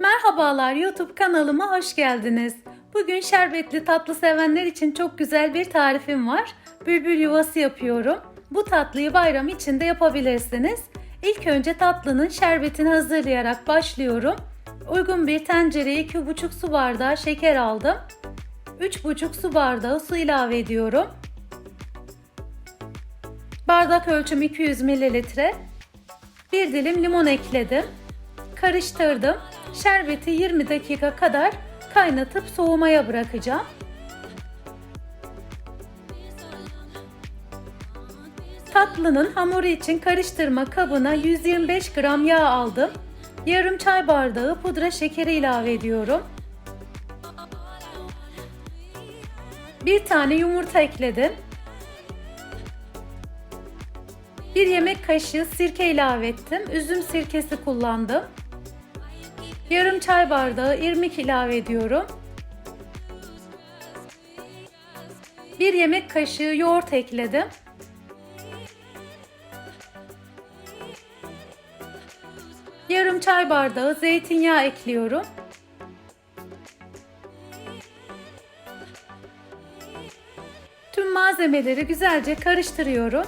Merhabalar YouTube kanalıma hoş geldiniz. Bugün şerbetli tatlı sevenler için çok güzel bir tarifim var. Bülbül yuvası yapıyorum. Bu tatlıyı bayram için de yapabilirsiniz. İlk önce tatlının şerbetini hazırlayarak başlıyorum. Uygun bir tencereye 2,5 su bardağı şeker aldım. 3,5 su bardağı su ilave ediyorum. Bardak ölçüm 200 mililitre. Bir dilim limon ekledim. Karıştırdım. Şerbeti 20 dakika kadar kaynatıp soğumaya bırakacağım. Tatlının hamuru için karıştırma kabına 125 gram yağ aldım. Yarım çay bardağı pudra şekeri ilave ediyorum. Bir tane yumurta ekledim. Bir yemek kaşığı sirke ilave ettim. Üzüm sirkesi kullandım. Yarım çay bardağı irmik ilave ediyorum. Bir yemek kaşığı yoğurt ekledim. Yarım çay bardağı zeytinyağı ekliyorum. Tüm malzemeleri güzelce karıştırıyorum.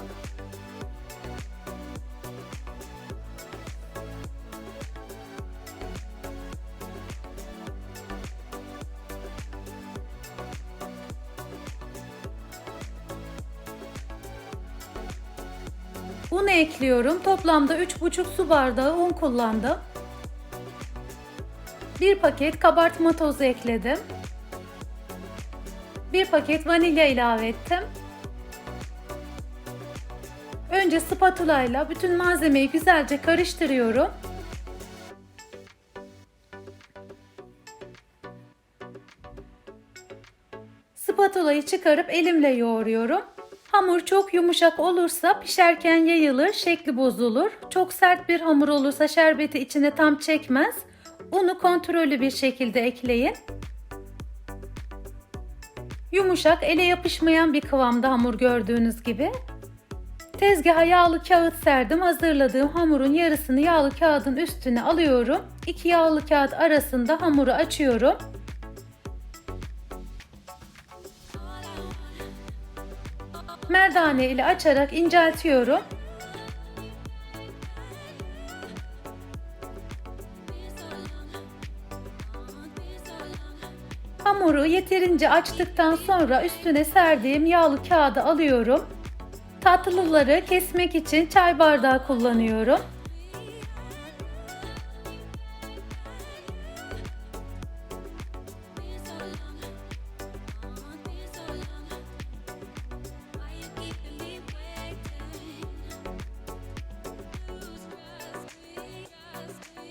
Unu ekliyorum. Toplamda 3,5 su bardağı un kullandım. Bir paket kabartma tozu ekledim. Bir paket vanilya ilave ettim. Önce spatula ile bütün malzemeyi güzelce karıştırıyorum. Spatulayı çıkarıp elimle yoğuruyorum. Hamur çok yumuşak olursa pişerken yayılır, şekli bozulur. Çok sert bir hamur olursa şerbeti içine tam çekmez. Unu kontrollü bir şekilde ekleyin. Yumuşak, ele yapışmayan bir kıvamda hamur gördüğünüz gibi. Tezgaha yağlı kağıt serdim. Hazırladığım hamurun yarısını yağlı kağıdın üstüne alıyorum. İki yağlı kağıt arasında hamuru açıyorum. Merdane ile açarak inceltiyorum. Hamuru yeterince açtıktan sonra üstüne serdiğim yağlı kağıdı alıyorum. Tatlıları kesmek için çay bardağı kullanıyorum.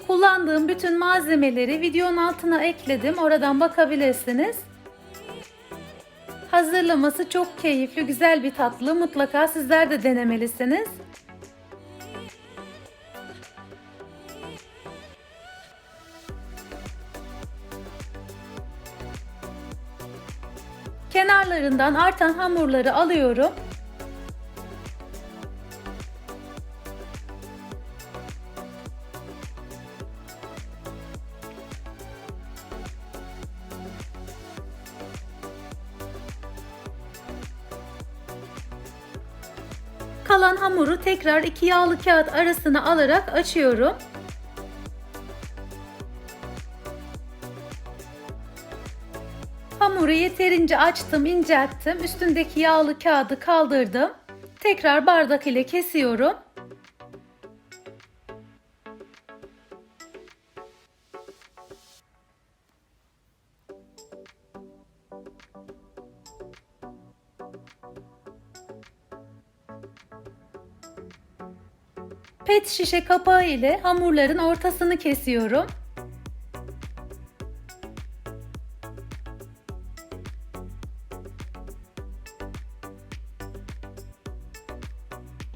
Kullandığım bütün malzemeleri videonun altına ekledim. Oradan bakabilirsiniz. Hazırlaması çok keyifli, güzel bir tatlı. Mutlaka sizler de denemelisiniz. Kenarlarından artan hamurları alıyorum. Kalan hamuru tekrar iki yağlı kağıt arasına alarak açıyorum. Hamuru yeterince açtım, incelttim. Üstündeki yağlı kağıdı kaldırdım. Tekrar bardak ile kesiyorum. Pet şişe kapağı ile hamurların ortasını kesiyorum.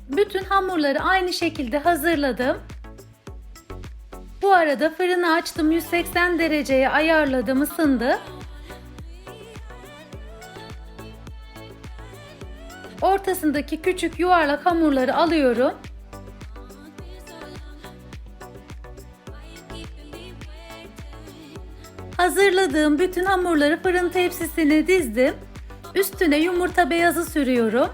Bütün hamurları aynı şekilde hazırladım. Bu arada fırını açtım 180 dereceye ayarladım ısındı. Ortasındaki küçük yuvarlak hamurları alıyorum. Hazırladığım bütün hamurları fırın tepsisine dizdim. Üstüne yumurta beyazı sürüyorum.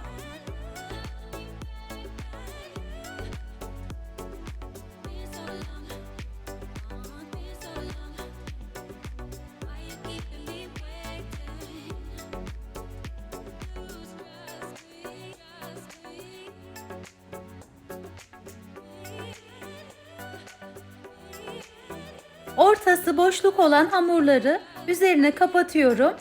Ortası boşluk olan hamurları üzerine kapatıyorum.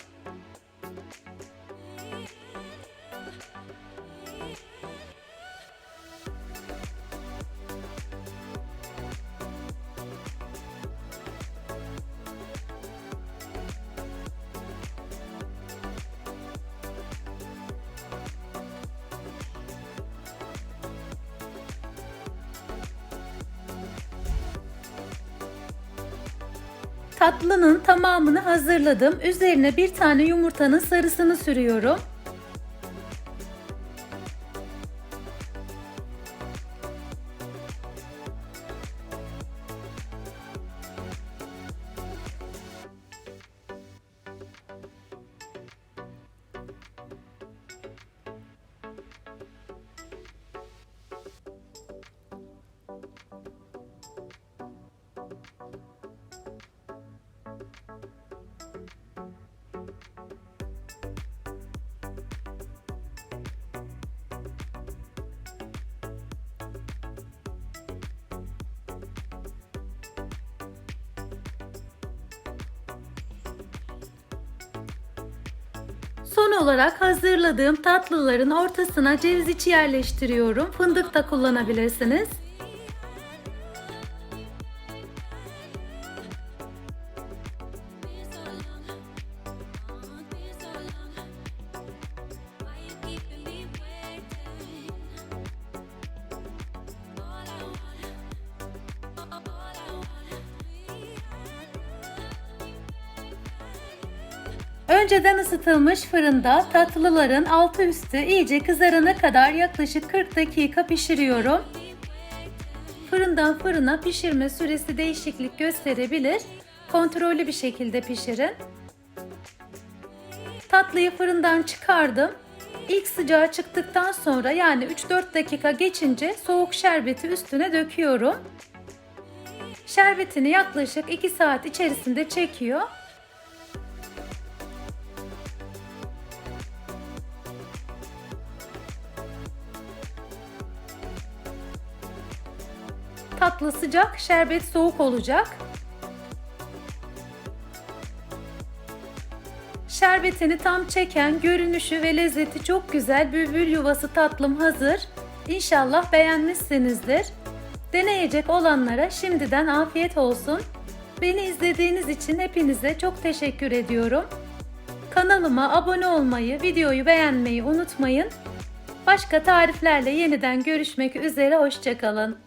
Tatlının tamamını hazırladım. Üzerine bir tane yumurtanın sarısını sürüyorum. Son olarak hazırladığım tatlıların ortasına ceviz içi yerleştiriyorum. Fındık da kullanabilirsiniz. Önceden ısıtılmış fırında tatlıların altı üstü iyice kızarana kadar yaklaşık 40 dakika pişiriyorum. Fırından fırına pişirme süresi değişiklik gösterebilir. Kontrollü bir şekilde pişirin. Tatlıyı fırından çıkardım. İlk sıcağı çıktıktan sonra yani 3-4 dakika geçince soğuk şerbeti üstüne döküyorum. Şerbetini yaklaşık 2 saat içerisinde çekiyor. Tatlı sıcak, şerbet soğuk olacak. Şerbetini tam çeken, görünüşü ve lezzeti çok güzel bülbül yuvası tatlım hazır. İnşallah beğenmişsinizdir. Deneyecek olanlara şimdiden afiyet olsun. Beni izlediğiniz için hepinize çok teşekkür ediyorum. Kanalıma abone olmayı, videoyu beğenmeyi unutmayın. Başka tariflerle yeniden görüşmek üzere, hoşçakalın.